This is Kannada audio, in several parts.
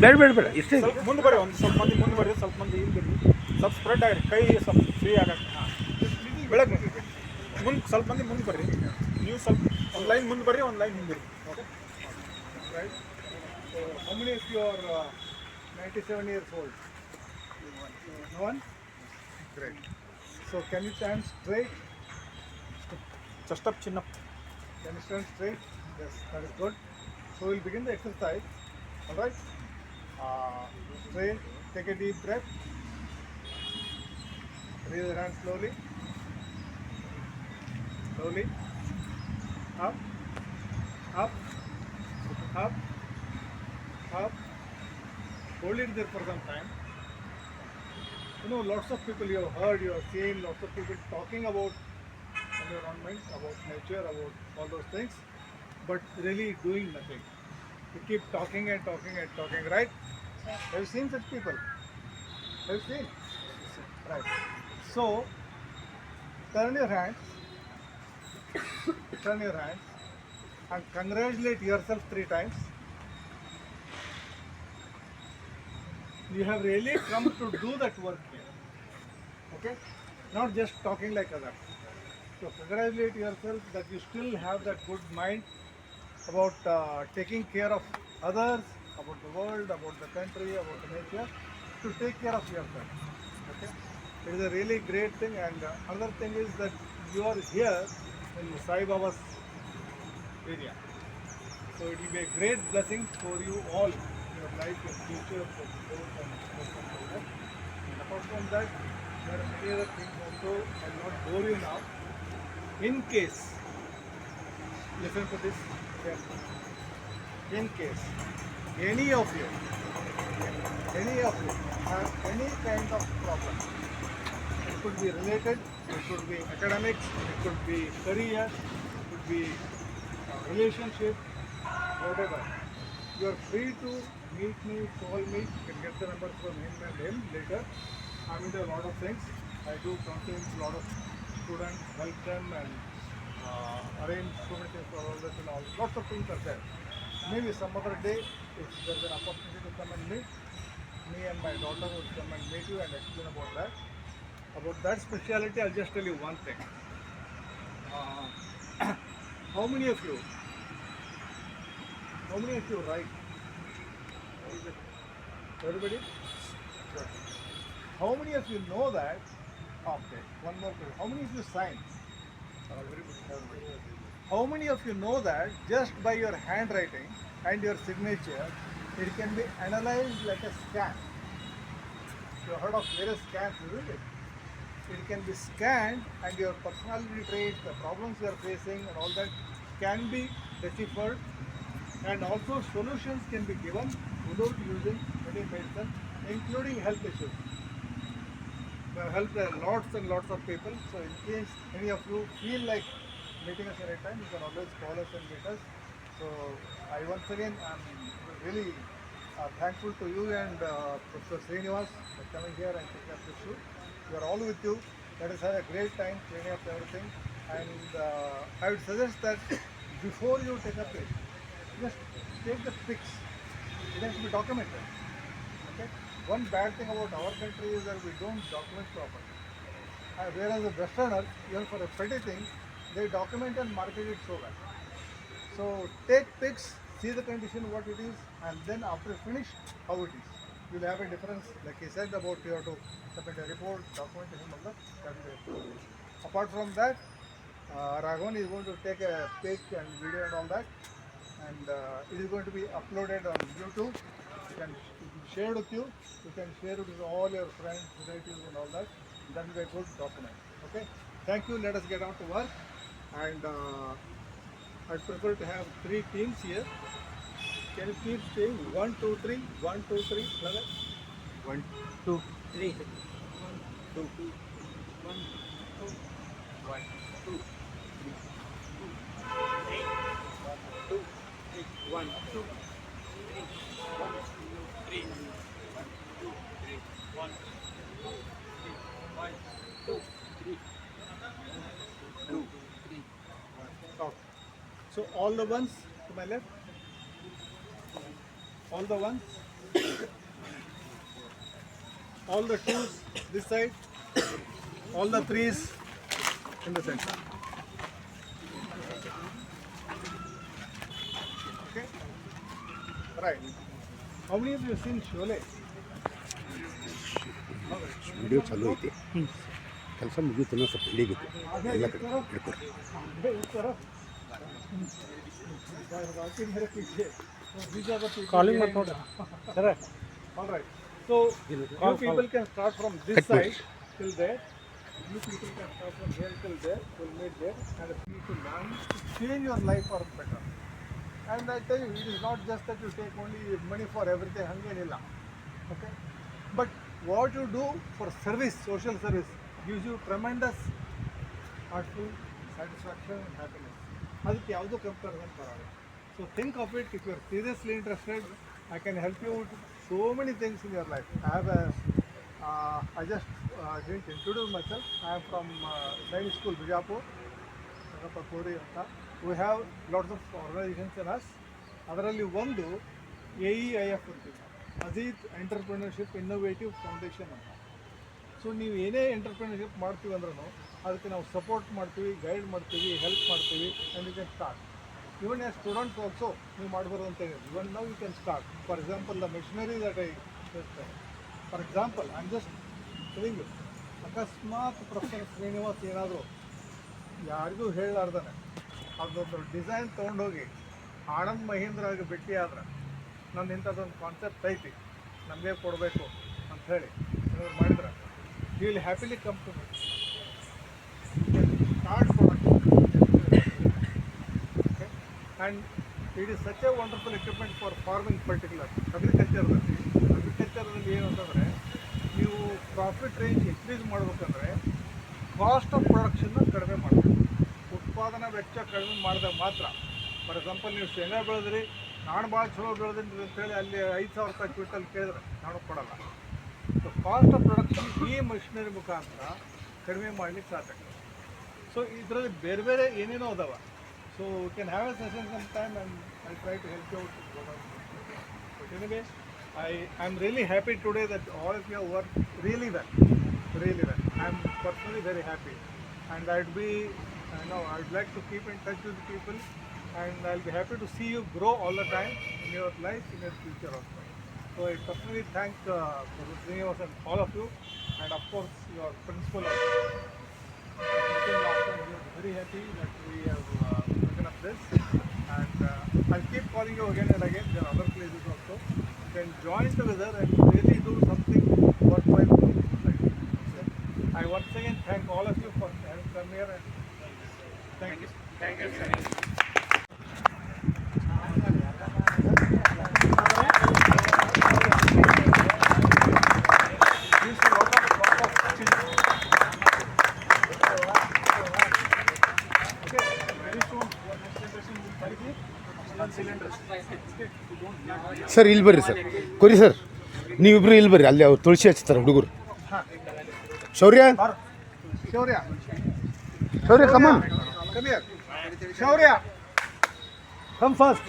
ಬೇಡ ಬೇಡ ಬೇಡ ಇಷ್ಟೇ ಸ್ವಲ್ಪ ಮುಂದೆ ಬರ್ರಿ ಒಂದು ಸ್ವಲ್ಪ ಮಂದಿ ಮುಂದೆ ಬರ್ರಿ ಸ್ವಲ್ಪ ಮಂದಿ ಹಿಂದೆ ಬರ್ರಿ ಸ್ವಲ್ಪ ಸ್ಪ್ರೆಡ್ ಆಗಿರಿ ಕೈ ಸ್ವಲ್ಪ ಫ್ರೀ ಆಗಕ್ಕೆ ಬೆಳಕು ಬೆಳಗ್ಗೆ ಮುಂದೆ ಸ್ವಲ್ಪ ಮಂದಿ ಮುಂದೆ ಬರ್ರಿ ನೀವು ಸ್ವಲ್ಪ ಒಂದು ಲೈನ್ ಮುಂದೆ ಬರ್ರಿ ಒಂದು ಲೈನ್ ಹಿಂದೆ ಬರ್ರಿ okay right So how many of you are uh, 97 years old? No one? Great. So can you stand straight? Just up ಚಿನ್ನ Can you stand straight? Yes, that is good. So we'll begin the exercise. All right? Uh. Take a deep breath. Raise your hand slowly. Slowly. Up. Up. Up. Up. Hold it there for some time. You know, lots of people you have heard, you have seen, lots of people talking about environment, about nature, about all those things, but really doing nothing. You keep talking and talking and talking, right? Have you seen such people? Have you seen? Right. So, turn your hands, turn your hands, and congratulate yourself three times. You have really come to do that work here. Okay? Not just talking like others. So congratulate yourself that you still have that good mind about uh, taking care of others, about the world, about the country, about the nature, to take care of yourself. Okay? It is a really great thing and uh, another thing is that you are here in Sai Baba's area. So it will be a great blessing for you all, your life, your future, for growth and progress. And apart from that, there are many other things also. I will not bore you now. In case, listen to this. In case any of you, any of you have any kind of problem, it could be related, it could be academics, it could be career, it could be uh, relationship, whatever. You are free to meet me, call me. You can get the number from him and him later. I'm into a lot of things. I do counseling a lot of students, help them and arrange so many things for all this and all. Lots of things are there. Maybe some other day, if there's an opportunity to come and meet, me and my daughter will come and meet you and explain about that. About that speciality, I'll just tell you one thing. Uh, how many of you how many of you write? Everybody? Good. How many of you know that? Okay, one more question. How many of you sign? How many of you know that just by your handwriting and your signature, it can be analyzed like a scan? You heard of various scans, isn't it? It can be scanned and your personality traits, the problems you are facing and all that can be deciphered and also solutions can be given without using any medicine, including health issues. Helped lots and lots of people. So in case any of you feel like meeting us anytime, you can always call us and meet us. So I once again am really uh, thankful to you and uh, Professor Srinivas for coming here and taking up this shoot. We are all with you. Let us have a great time cleaning up everything. And uh, I would suggest that before you take up it, just take the pics. It has to be documented. One bad thing about our country is that we don't document properly. Uh, whereas the Westerners, even for a petty thing, they document and market it so well. So take pics, see the condition what it is, and then after finish, how it is. You'll have a difference, like he said about you have to submit a report, documentation of it. Apart from that, uh, is going to take a pic and video and all that, and uh, it is going to be uploaded on YouTube. You shared with you. You can share it with all your friends, relatives and all that. That is a good document. Okay. Thank you. Let us get on to work. And uh, I prefer to have three teams here. Can you keep saying one, two, three, one, two, three, brother? One, two, three. One, two, two. One, two. One, Okay. So all the ones to my left. all the ones, all the twos this side, all the threes in the center. Okay? Right. How many of you have seen Sholay? Video ಚಾಲೂ ಐತಿ ಕೆಲಸ ಮುಗಿತನ ಸ್ವಲ್ಪ ಹಿಡಿಬೇಕು ಎಲ್ಲ ಕಡೆ ಹಿಡ್ಕೊಡ್ರಿ ಕಾಲಿಂಗ್ ಮಾಡಿ ನೋಡ್ರಿ sir all right so you people can start from this side till there you people can start from here till there will make there and people land to change your life or better and I tie it is not just that you take only money for everything ಹಂಗೇನಿಲ್ಲ okay but what you do for service social service gives you tremendous heart full satisfaction and happiness ಅದಕ್ಕೆ ಯಾವುದು ಕಂಪೇರ್ ಪರವಾಗಿಲ್ಲ so think of it if you are seriously interested I can help you to so many things in your life I have I just I didn't introduce myself I am from science school Bijapur Sangappa Kori ಅಂತ. We have lots of organisations in us ಅದರಲ್ಲಿ ಒಂದು ಎ ಇ ಐ ಎಫ್ ಅಂತೀವಿ. ಅಜೀತ್ ಎಂಟರ್ಪ್ರಿನರ್ಶಿಪ್ ಇನ್ನೋವೇಟಿವ್ ಫೌಂಡೇಶನ್ ಅಂತ. ಸೊ ನೀವು ಏನೇ ಎಂಟರ್ಪ್ರಿನರ್ಶಿಪ್ ಮಾಡ್ತೀವಿ ಅಂದ್ರೂ ಅದಕ್ಕೆ ನಾವು ಸಪೋರ್ಟ್ ಮಾಡ್ತೀವಿ ಗೈಡ್ ಮಾಡ್ತೀವಿ ಹೆಲ್ಪ್ ಮಾಡ್ತೀವಿ and you can start even a students also ನೀವು ಮಾಡ್ಬೋದು ಅಂತ ಹೇಳಿ. ಇವನ್ ನಾವು you can start for example the machinery that I for example I am just telling you ಅಕಸ್ಮಾತ್ ಪ್ರೊಫೆಸರ್ ಶ್ರೀನಿವಾಸ್ ಏನಾದರೂ ಯಾರಿಗೂ ಹೇಳಲಾರ್ದಾನೆ. ಅದೊಂದು ಡಿಸೈನ್ ತೊಗೊಂಡೋಗಿ ಆನಂದ್ ಮಹೀಂದ್ರಾಗೆ ಭೇಟಿ ಆದ್ರೆ ನನ್ನ ಇಂಥದ್ದೊಂದು ಕಾನ್ಸೆಪ್ಟ್ ಐತಿ. ನಮಗೆ ಕೊಡಬೇಕು ಅಂತ ಹೇಳಿ ಏನಾದ್ರು ಮಾಡಿದ್ರೆ he happily happily come to start product okay and it is such a wonderful equipment for farming particular. Agriculture. ಅಗ್ರಿಕಲ್ಚರಲ್ಲಿ ಏನು ಅಂತಂದರೆ ನೀವು ಪ್ರಾಫಿಟ್ ರೇಂಜ್ ಇನ್ಕ್ರೀಸ್ ಮಾಡಬೇಕಂದ್ರೆ ಕಾಸ್ಟ್ ಆಫ್ ಪ್ರೊಡಕ್ಷನ್ನ ಕಡಿಮೆ ಮಾಡಬೇಕು. ಉತ್ಪಾದನಾ ವೆಚ್ಚ ಕಡಿಮೆ ಮಾಡಿದಾಗ ಮಾತ್ರ. ಫಾರ್ ಎಕ್ಸಾಂಪಲ್ ನೀವು ಶೇಂಗಾ ಬೆಳೆದ್ರಿ, ನಾನು ಭಾಳ ಚಲೋ ಬೆಳೆದಿನಿ ಅಂತೇಳಿ ಅಲ್ಲಿ ಐದು ಸಾವಿರ ರೂಪಾಯಿ ಕ್ವಿಂಟಲ್ ಕೇಳಿದ್ರೆ ನಾನು ಕೊಡಲ್ಲ. ಸೊ ಕಾಸ್ಟ್ ಆಫ್ ಪ್ರೊಡಕ್ಷನ್ ಈ ಮಷಿನರಿ ಮುಖಾಂತರ ಕಡಿಮೆ ಮಾಡಲಿಕ್ಕೆ ಸಾಧ್ಯ ಸೊ ಇದರಲ್ಲಿ ಬೇರೆ ಬೇರೆ ಏನೇನೋ ಅದಾವ. So can have a session some time and I try to help you but anyway I I am really happy today that all of you work really well really well I am personally very happy and I be you know, I would like to keep in touch with people and I'll be happy to see you grow all the time in your life, in your future also. So I personally thank uh, Professor Srinivas and all of you and of course your principal. I'm very happy that we have uh, taken up this and uh, I'll keep calling you again and again. There are other places also. You can join together and really sir ಇಲ್ಲಿ ಬರ್ರಿ ಸರ್. ಕೊರಿ ಸರ್. ನೀವಿಬ್ರು ಇಲ್ಲಿ ಬರ್ರಿ. ಅಲ್ಲಿ ಅವ್ರು ತುಳಸಿ ಹಚ್ತಾರೆ ಹುಡುಗರು. Shaurya? Shaurya. Shaurya come Shaurya. Come first.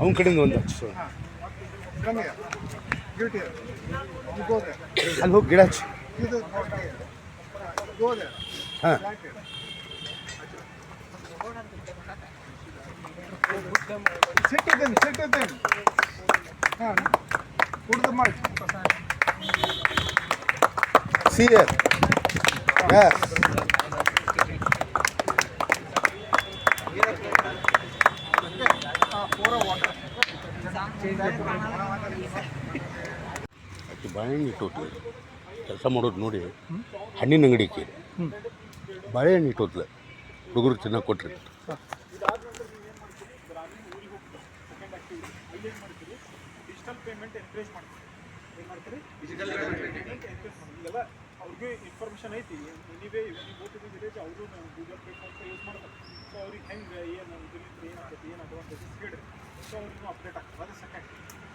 ಅವನ ಕಡೆಯಿಂದ ಒಂದು ಹಚ್ಚು. ಅಲ್ಲಿ ಹೋಗಿ ಗಿಡ ಹಚ್ಚು. You him. Huh. Put the mic. C S ಬಾಳೆಹಣ್ಣು ಇಟ್ಟೋತ್ಲು ಕೆಲಸ ಮಾಡೋದು ನೋಡಿ ಹಣ್ಣಿನ ಅಂಗಡಿ ಕೇಳಿ. ಬಾಳೆಹಣ್ಣು ಇಟ್ಟೋತ್ಲು ಹುಡುಗರು ಚೆನ್ನಾಗಿ ಕೊಟ್ರಿ. ಡಿಜಿಟಲ್ ಪೇಮೆಂಟ್ ಎನ್ಕರೇಜ್ ಮಾಡ್ತೀವಿ ಏನು ಮಾಡ್ತೀರಿ? ಡಿಜಿಟಲ್ ಪೇಮೆಂಟ್ ಎನ್ಕರೇಜ್ ಮಾಡಿಲ್ಲ ಈಗೆಲ್ಲ ಅವ್ರಿಗೆ ಇನ್ಫಾರ್ಮೇಷನ್ ಐತಿ. ಎನಿವೇ ನೀವು ಓಟಿದ ವಿಲೇಜ್ ಅವರು Google Pay PhonePe use ಮಾಡ್ತಾರೆ. ಸೊ ಅವ್ರಿಗೆ ಹೆಂಗೆ ಏನು ಇದರಿಂದ ಏನಾಗ್ತೈತಿ ಏನು ಅಂತ ಕೇಳಿರಿ. ಸೊ ಅವ್ರಿಗೂ ಅಪ್ಡೇಟ್ ಆಗ್ತದೆ. ಅದು ಸೆಕೆಂಡ್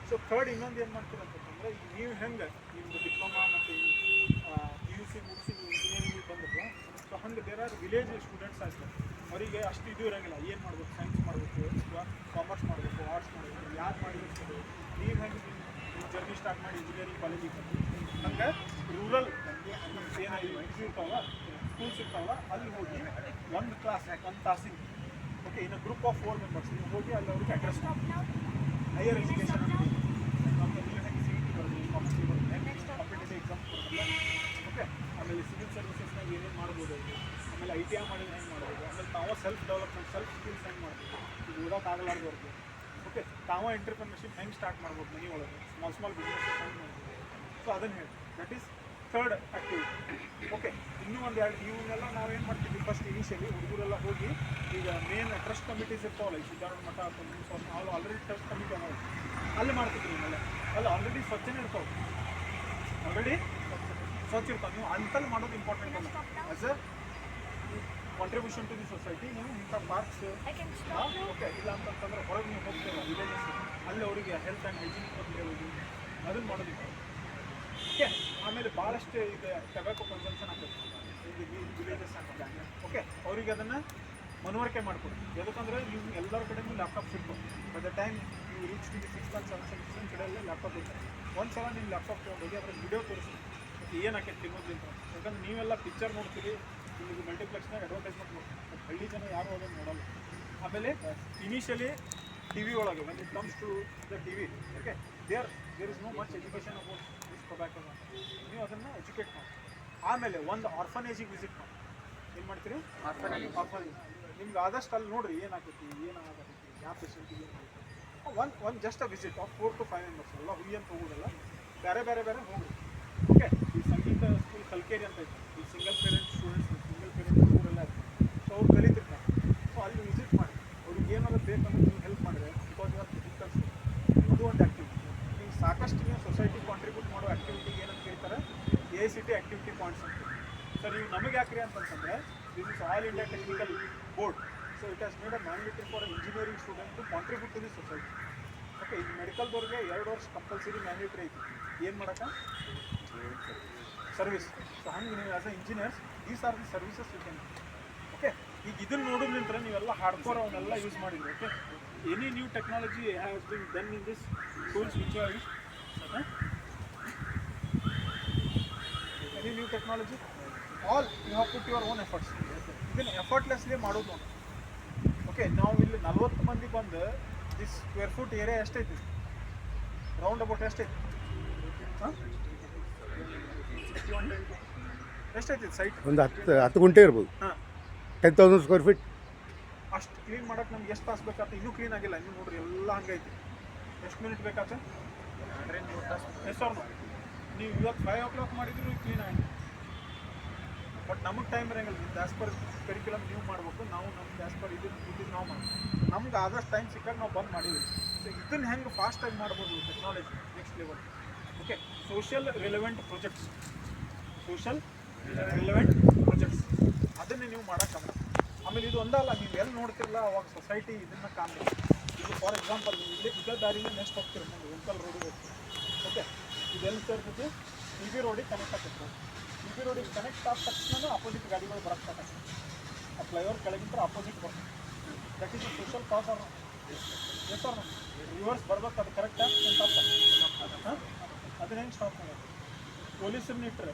ಸೊ ಥರ್ಡ್ ಇನ್ನೊಂದು ಏನು ಮಾಡ್ತೀರ ಅಂತಂದ್ರೆ ನೀವು ಹೆಂಗೆ ನಿಮ್ಮದು ಡಿಪ್ಲೊಮಾ ಮತ್ತು ಪಿ ಯು ಸಿ ಮುಗಿಸಿ ನೀವು ಇಂಜಿನಿಯರಿಂಗ್ ಬಂದಿಲ್ಲ ಸೊ ಹಂಗೆ ಬೇರೆ ವಿಲೇಜ್ ಸ್ಟೂಡೆಂಟ್ಸ್ ಆಗ್ತಾರೆ. ಅವರಿಗೆ ಅಷ್ಟು ಇದು ಇರೋಂಗಿಲ್ಲ ಏನು ಮಾಡ್ಬೇಕು ಸೈನ್ಸ್ ಮಾಡಬೇಕು ಅಥವಾ ಯಾರು ಮಾಡಿದ್ರು ನೀವು ಹೆಂಗೆ ನೀವು ಜರ್ನಿ ಸ್ಟಾರ್ಟ್ ಮಾಡಿ ಇಂಜಿನಿಯರಿಂಗ್ ಕಾಲೇಜಿಗೆ ಹಂಗೆ ರೂರಲ್ ಏನು ಇದು ಇರ್ತಾವಲ್ಲ ಸ್ಕೂಲ್ಸ್ ಇರ್ತಾವಲ್ಲ ಅಲ್ಲಿ ಹೋಗಿ ಒಂದು ಕ್ಲಾಸ್ ಒಂದು ತಾಸಿಗೆ ಓಕೆ ಇನ್ನು ಗ್ರೂಪ್ ಆಫ್ ಫೋರ್ ಮೆಂಬರ್ಸ್ ನೀವು ಹೋಗಿ ಅಲ್ಲಿ ಅವ್ರಿಗೆ ಅಡ್ರೆಸ್ ಹೈಯರ್ ಎಜುಕೇಷನ್ ನಮ್ಮ ನೀವು ಹೆಂಗೆ ಸಿ ಟಿ ಬರೋದು ಕಾಂಪಿಟೇಟಿವ್ ಬರೋದು ಹೆಂಗೆ ಕಾಂಪಿಟೇಟಿವ್ ಎಕ್ಸಾಮ್ ಬರೋದಿಲ್ಲ ಓಕೆ ಆಮೇಲೆ ಸಿವಿಲ್ ಸರ್ವಿಸಸ್ನಾಗ ಏನೇನು ಮಾಡ್ಬೋದು ಆಮೇಲೆ ಐ ಟಿ ಐ ಮಾಡಿದ್ರೆ ಹೆಂಗೆ ಮಾಡ್ಬೋದು? ಆಮೇಲೆ ತಾವ ಸೆಲ್ಫ್ ಡೆವಲಪ್ಮೆಂಟ್ ಸೆಲ್ಫ್ ಸ್ಕಿಲ್ಸ್ ಹೆಂಗೆ ಮಾಡ್ಬೋದು ಇದು ಓದೋಕ್ಕಾಗಲಾರ್ದವ್ರಿಗೆ ಓಕೆ ತಾವ ಎಂಟರ್ಪ್ರಿನರ್ಶಿಪ್ ಹೆಂಗೆ ಸ್ಟಾರ್ಟ್ ಮಾಡ್ಬೋದು ಮನೆ ಒಳಗೆ? ಸ್ಮಾಲ್ ಸ್ಮಾಲ್ ಬಿಸ್ನೆಸ್ ಹೆಂಗೆ ಮಾಡ್ಬೋದು? ಸೊ ಅದನ್ನು ಹೇಳಿ. That is third activity okay ಇನ್ನೂ ಒಂದು ಎರಡು ಇವನ್ನೆಲ್ಲ ನಾವೇನು ಮಾಡ್ತಿದ್ವಿ? ಫಸ್ಟ್ ಇನಿಷಿಯಲಿ ಹುಡುಗರೆಲ್ಲ ಹೋಗಿ ಈಗ ಮೇನ್ ಟ್ರಸ್ಟ್ ಕಮಿಟೀಸ್ ಇರ್ತಾವಲ್ಲ, ಈ ಸಿದ್ಧಾರೂಢ ಮಠ ಅಥವಾ ಅವ್ರು ಆಲ್ರೆಡಿ ಟ್ರಸ್ಟ್ ಕಮಿಟಿ ಅದಾವ. ಅಲ್ಲಿ ಮಾಡ್ತಿದ್ವಿ ಆಮೇಲೆ. ಅಲ್ಲಿ ಆಲ್ರೆಡಿ ಸ್ವಚ್ಛನೇ ಇರ್ತಾವೆ. ಆಲ್ರೆಡಿ ಸ್ವಚ್ಛ ಇರ್ತಾವೆ ನೀವು ಅಂತಲ್ಲಿ ಮಾಡೋದು ಇಂಪಾರ್ಟೆಂಟ್ ಅಲ್ಲ. As a contribution to the society ನೀವು ಇಂಥ ಪಾರ್ಕ್ಸ್ ಓಕೆ ಇಲ್ಲ ಅಂತಂತಂದ್ರೆ ಹೊರಗೆ ನೀವು ಹೋಗ್ತೀರ ವಿಲೇಜಸ್ ಅಲ್ಲಿ ಅವರಿಗೆ ಹೆಲ್ತ್ ಆ್ಯಂಡ್ ಹೈಜಿನಿಕ್ ಅಂತ ಹೇಳೋದು ಅದನ್ನು ಮಾಡೋದು ಓಕೆ ಆಮೇಲೆ ಭಾಳಷ್ಟು ಈಗ ಟೊಬ್ಯಾಕೊ ಕನ್ಸಂಪ್ಷನ್ ಆಗ್ತದೆ. ವಿಲೇಜಸ್ ಆಗ್ತದೆ. ಓಕೆ ಅವರಿಗೆ ಅದನ್ನು ಮನವರಿಕೆ ಮಾಡಿಕೊಡಿ. ಯಾಕಂದ್ರೆ ನೀವು ಎಲ್ಲರ ಕಡೆಯೂ ಲ್ಯಾಪ್ಟಾಪ್ ಸಿಗ್ತವೆ ಬಟ್ ದ ಟೈಮ್ ನೀವು reach to six months seven six ಕಡೆಯಲ್ಲೇ laptop ಇರ್ತಾರೆ ಒಂದು ಸಲ ನಿಮ್ಮ ಲ್ಯಾಪ್ಟಾಪ್ ತೊಗೊಂಡೋಗಿ ಅದರ ವಿಡಿಯೋ ತೋರಿಸಿ ಏನು ಆಕೈತೆ ತಿನ್ನೋದ್ರಿಂದ ಯಾಕಂದ್ರೆ ನೀವೆಲ್ಲ ಪಿಕ್ಚರ್ ನೋಡ್ತೀರಿ ನಿಮಗೆ ಮಲ್ಟಿಪ್ಲೆಕ್ಸ್ನಾಗ ಅಡ್ವರ್ಟೈಸ್ಮೆಂಟ್ ನೋಡ್ತೀವಿ ಬಟ್ ಹಳ್ಳಿ ಜನ ಯಾರು ಅದನ್ನು ನೋಡಲ್ಲ. ಆಮೇಲೆ ಇನಿಷಿಯಲಿ ಟಿ ವಿ ಒಳಗೆ when it comes to the T V okay there there is no much education about this tobacco ನೀವು ಅದನ್ನು ಎಜುಕೇಟ್ ಮಾಡಿ ಆಮೇಲೆ ಒಂದು ಆರ್ಫನೇಜಿಗೆ ವಿಸಿಟ್ ಮಾಡಿ ಏನು ಮಾಡ್ತೀರಿ? ಆರ್ಫನೇಜ್ ನಿಮ್ಗೆ ಆದಷ್ಟು ಅಲ್ಲಿ ನೋಡ್ರಿ ಏನು ಏನಾಗತೈತಿ ಯಾವ ಫೆಸಿಲಿಟಿ ಒಂದು ಒಂದು just a visit of four to five members ಅಲ್ಲ ಹುಯ್ಯಂತ ಅಂತ ಹೋಗೋದಲ್ಲ. ಬೇರೆ ಬೇರೆ ಬೇರೆ ಹೋಗ್ರಿ ಓಕೆ ಈ ಸಂಗೀತ ಸ್ಕೂಲ್ ಕಲ್ಕೇರಿ ಅಂತ ಇತ್ತು ಈ single parent students single parent ಹುಡುಗರೆಲ್ಲ ಇರ್ತಾರೆ ಸೊ ಅವ್ರು ಕಲಿತಿರ್ತಾರೆ ಸೊ ಅಲ್ಲಿ ವಿಸಿಟ್ ಮಾಡಿ ಅವ್ರಿಗೆ ಏನಾದ್ರು ಬೇಕಂದ್ರೆ ನೀವು ಹೆಲ್ಪ್ ಮಾಡಿದ್ರೆ ಬಿಕಾಸ್ ಯುವರ್ ಫಿಸಿಕಲ್ಸ್ ಅದು ಒಂದು ಆ್ಯಕ್ಟಿವಿಟಿ ಈಗ ಸಾಕಷ್ಟು ನೀವು ಸೊಸೈಟಿ ಕಾಂಟ್ರಿಬ್ಯೂಟ್ ಮಾಡೋ ಆ್ಯಕ್ಟಿವಿಟಿಗೆ ಏನಂತ ಕೇಳ್ತಾರೆ A C T activity points ಅಂತ ಸರ್ ಇವು ನಮಗೆ ಯಾಕ್ರಿ ಅಂತಂತಂದ್ರೆ this is All India Technical Board so it has made a mandatory for engineering student to contribute to the society okay ಇದು ಮೆಡಿಕಲ್ದವ್ರಿಗೆ ಎರಡು ವರ್ಷ ಕಂಪಲ್ಸರಿ ಮ್ಯಾಂಡೇಟರಿ ಐತಿ ಏನು ಮಾಡಕ್ಕೆ ಸರ್ವಿಸ್ ಸೊ ಹಂಗೆ ನೀವು as a engineers these are the services you can okay ಈಗ ಇದನ್ನ ನೋಡೋದ್ರಿಂತ ನೀವೆಲ್ಲ ಹಾರ್ಡ್ಕೋರ್ ಅವನ್ನೆಲ್ಲ ಯೂಸ್ ಮಾಡಿದ್ರಿ okay any new technology has been done in this tools which are use any new technology all you have put your own efforts ಇದನ್ನು ಎಫರ್ಟ್ಲೆಸ್ಲಿ ಮಾಡೋದು ಓಕೆ ನಾವು ಇಲ್ಲಿ ನಲ್ವತ್ತು ಮಂದಿ ಬಂದು ದಿಸ್ ಸ್ಕ್ವೇರ್ ಫುಟ್ ಏರಿಯಾ ಎಷ್ಟೈತಿ? ರೌಂಡ್ ಅಬೌಟ್ ಎಷ್ಟೈತಿ? ಹಾಂ ಎಷ್ಟೈತಿ ಸೈಟ್ ಒಂದು ಹತ್ತು ಹತ್ತು ಗುಂಟೆ ಇರ್ಬೋದು. ಹಾಂ. ಟೆನ್ ತೌಸಂಡ್ ಸ್ಕ್ವೇರ್ ಫೀಟ್ ಅಷ್ಟು ಕ್ಲೀನ್ ಮಾಡಕ್ಕೆ ನಮ್ಗೆ ಎಷ್ಟು ತಾಸು ಬೇಕಾಗ್ತದೆ ಇನ್ನೂ ಕ್ಲೀನ್ ಆಗಿಲ್ಲ. ನೀವು ನೋಡ್ರಿ ಎಲ್ಲ ಹಂಗೈತಿ ಎಷ್ಟು ಮಿನಿಟ್ ಬೇಕಾಗ್ತದೆ ಎಸ್ ಅವ್ರು ನೀವು ಇವತ್ತು ಫೈವ್ ಓ ಕ್ಲಾಕ್ ಮಾಡಿದ್ರು ಕ್ಲೀನ್ ಆಗಿ ಬಟ್ ನಮಗೆ ಟೈಮ್ ಇರಂಗಿಲ್ಲ. ಆ್ಯಸ್ ಪರ್ ಕರಿಕ್ಯುಲಮ್ ನೀವು ಮಾಡಬೇಕು. ನಾವು ನಮ್ಮ ಆ್ಯಸ್ ಪರ್ ಇದು ಇದು ನಾವು ಮಾಡಬೇಕು. ನಮ್ಗೆ ಆದಷ್ಟು ಟೈಮ್ ಸಿಕ್ಕಾಗ ನಾವು ಬಂದ್ ಮಾಡಿದ್ವಿ. ಸೊ ಇದನ್ನು ಹೆಂಗೆ ಫಾಸ್ಟಾಗಿ ಮಾಡ್ಬೋದು technology next level okay social relevant projects social relevant projects ಅದನ್ನೇ ನೀವು ಮಾಡೋಕ್ಕಾಗಲ್ಲ ಆಮೇಲೆ ಇದು ಒಂದಲ್ಲ, ನೀವು ಎಲ್ಲಿ ನೋಡ್ತಿರಲ್ಲ ಅವಾಗ ಸೊಸೈಟಿ ಇದನ್ನ ಕಾಣಬೇಕು ಇದು ಫಾರ್ ಎಕ್ಸಾಂಪಲ್ ಇಲ್ಲೇ ಇದೇ ದಾರಿಲಿ ನೆಕ್ಸ್ಟ್ ಹೋಗ್ತೀರಿ, ಮುಂದೆ ಉಂಕಲ್ ರೋಡಿಗೆ ಹೋಗ್ತೀರಿ. ಓಕೆ ಇದೆಲ್ಲಿ ಸೇರ್ತೈತಿ? ಇ ಬಿ ರೋಡಿಗೆ ಕನೆಕ್ಟ್ ಆಗ್ತೈತೆ ಇ ಬಿ ರೋಡಿಗೆ ಕನೆಕ್ಟ್ ಆದ ತಕ್ಷಣ ಅಪೋಸಿಟ್ ಗಾಡಿಗಳು ಬರಕ್ಕೆ ಆ ಫ್ಲೈಓವರ್ ಕೆಳಗಿಂತ ಅಪೋಸಿಟ್ ಬರ್ತದೆ that is social cause R S R reverse ಬರ್ಬೇಕು, ಅದು ಕರೆಕ್ಟ್ ತಪ್ಪ ಹಾಂ? ಅದನ್ನ ಹೆಂಗೆ ಸ್ಟಾಪ್ ಮಾಡೋದು? ಪೊಲೀಸರನ್ನ ಇಟ್ಟರೆ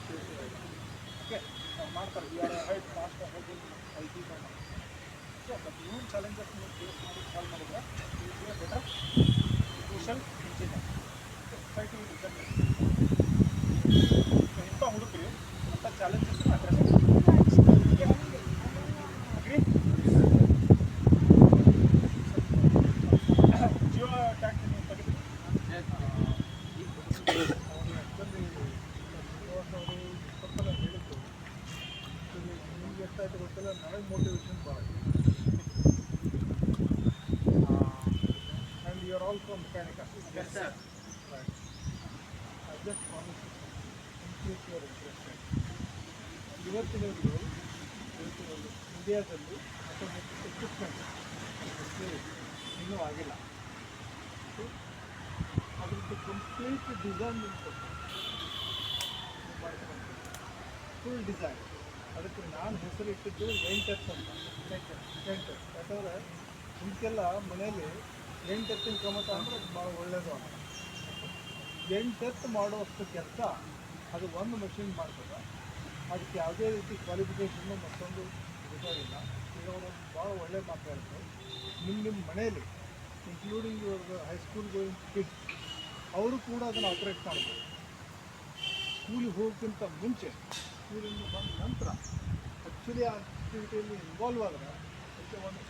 ಕಡೆ ಇರುತ್ತೆ ಓಕೆ ಮಾಡ್ತಾರೆ we are height fast height I T okay but even challenges ನೀವು ಫೇಸ್ ಮಾಡಿ ಸಾಲ್ವ್ ಮಾಡಿದ್ರೆ you be better social engineer society ಇಂಥ ಹುಡುಗರು ಅಂಥ ಚಾಲೆಂಜಸ್ ಅಡ್ರೆಸ್ ಇಂಡಿಯಾದಲ್ಲಿ ಆಟೋಮೆಟಿಕ್ ಎಕ್ವಿಪ್ಮೆಂಟ್ ಇನ್ನೂ ಆಗಿಲ್ಲ. ಅದಕ್ಕೆ ಕಂಪ್ಲೀಟ್ ಡಿಸೈನ್ ಫುಲ್ ಡಿಸೈನ್ ಅದಕ್ಕೆ ನಾನು ಹೆಸರಿಟ್ಟಿದ್ದು ಎಂಟೆತ್ ಅಂತ. ಎಂಟೆತ್ ಯಾಕಂದ್ರೆ ಇದಕ್ಕೆಲ್ಲ ಮನೆಯಲ್ಲಿ ಎಂಟೆತ್ತಿನ ಕಮತ ಅಂದ್ರೆ ಭಾಳ ಒಳ್ಳೇದು ಅಂತ. ಎಂಟೆತ್ತು ಮಾಡುವಷ್ಟು ಕೆಲಸ ಅದು ಒಂದು ಮಷಿನ್ ಮಾಡ್ತದೆ. ಅದಕ್ಕೆ ಯಾವುದೇ ರೀತಿ ಕ್ವಾಲಿಫಿಕೇಷನ್ನು ಮತ್ತೊಂದು ಬೇಕಾಗಿಲ್ಲ ಈಗ ಅವರು ಭಾಳ ಒಳ್ಳೆ ಮಾತಾಡ್ತಾರೆ ನಿಮ್ಮ ನಿಮ್ಮ ಮನೆಯಲ್ಲಿ ಇನ್ಕ್ಲೂಡಿಂಗ್ ಇವ್ರ ಹೈಸ್ಕೂಲ್ ಗೋಯಿಂಗ್ ಕಿಡ್ಸ್ ಅವರು ಕೂಡ ಅದನ್ನು ಆಪ್ರೇಟ್ ಮಾಡ್ಬೋದು. ಸ್ಕೂಲಿಗೆ ಹೋಗೋಕ್ಕಿಂತ ಮುಂಚೆ ಸ್ಕೂಲಿಂದ ಬಂದ ನಂತರ ಆ್ಯಕ್ಚುಲಿ ಆ ಆಕ್ಟಿವಿಟಿಯಲ್ಲಿ ಇನ್ವಾಲ್ವ್ ಆದರೆ ಅದಕ್ಕೆ ಒಂದು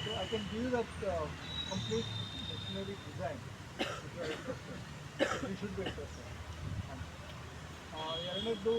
so I can give that complete machinery design you should be interested ಎರಡನೇದ್ದು